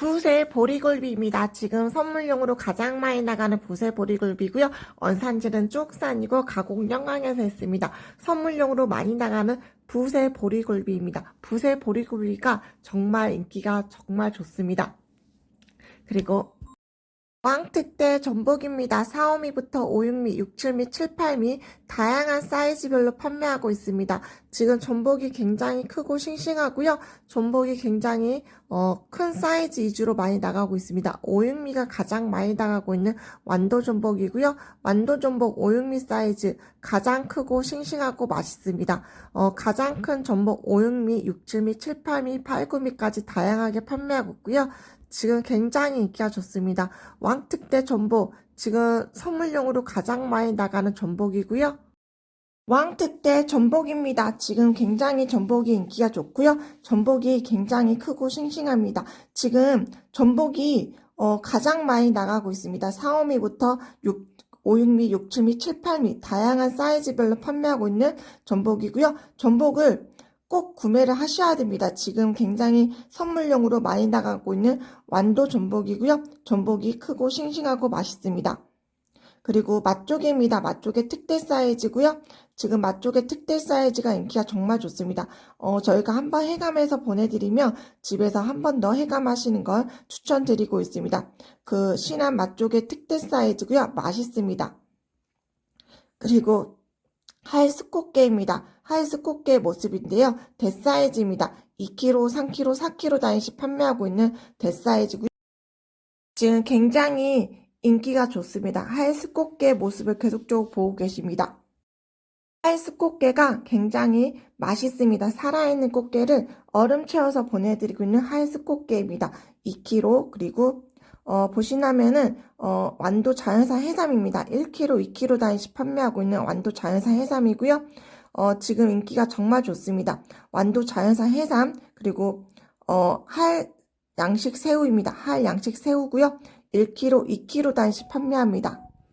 부세 보리굴비입니다. 지금 선물용으로 가장 많이 나가는 부세 보리굴비고요. 원산지는 쪽산이고 가공 영광에서 했습니다. 선물용으로 많이 나가는 부세 보리굴비입니다. 부세 보리굴비가 정말 인기가 정말 좋습니다. 그리고 왕특대 전복입니다. 4호미부터 5육미, 67미, 78미 다양한 사이즈별로 판매하고 있습니다. 지금 전복이 굉장히 크고 싱싱하고요. 전복이 굉장히 어, 큰 사이즈 위주로 많이 나가고 있습니다. 5육미가 가장 많이 나가고 있는 완도 전복이고요. 완도 전복 5육미 사이즈 가장 크고 싱싱하고 맛있습니다. 어, 가장 큰 전복 5육미, 67미, 78미, 89미까지 다양하게 판매하고 있고요. 지금 굉장히 인기가 좋습니다. 왕특대 전복, 지금 선물용으로 가장 많이 나가는 전복이고요. 왕특대 전복입니다. 지금 굉장히 전복이 인기가 좋고요. 전복이 굉장히 크고 싱싱합니다. 지금 전복이 어, 가장 많이 나가고 있습니다. 4호미부터 6, 5육미, 6칠미, 7팔미 다양한 사이즈별로 판매하고 있는 전복이고요. 전복을 꼭 구매를 하셔야 됩니다. 지금 굉장히 선물용으로 많이 나가고 있는 완도 전복이고요. 전복이 크고 싱싱하고 맛있습니다. 그리고 맛조개입니다. 맛조개 특대 사이즈고요. 지금 맛조개 특대 사이즈가 인기가 정말 좋습니다. 어, 저희가 한번 해감해서 보내드리면 집에서 한 번 더 해감하시는 걸 추천드리고 있습니다. 그 신한 맛조개 특대 사이즈고요. 맛있습니다. 그리고 하이스코게입니다. 하이스코게 모습인데요. 대사이즈입니다. 2kg, 3kg, 4kg 단위씩 판매하고 있는 대사이즈고요. 지금 굉장히 인기가 좋습니다. 하이스코게 모습을 계속적으로 보고 계십니다. 하이스코게가 굉장히 맛있습니다. 살아있는 꽃게를 얼음 채워서 보내드리고 있는 하이스코게입니다. 2kg 그리고 어, 보시나면은 어, 완도 자연산 해삼입니다. 1kg, 2kg 단위씩 판매하고 있는 완도 자연산 해삼이고요. 어, 지금 인기가 정말 좋습니다. 완도 자연산 해삼 그리고 어, 할 양식 새우입니다. 할 양식 새우고요. 1kg, 2kg 단위씩 판매합니다.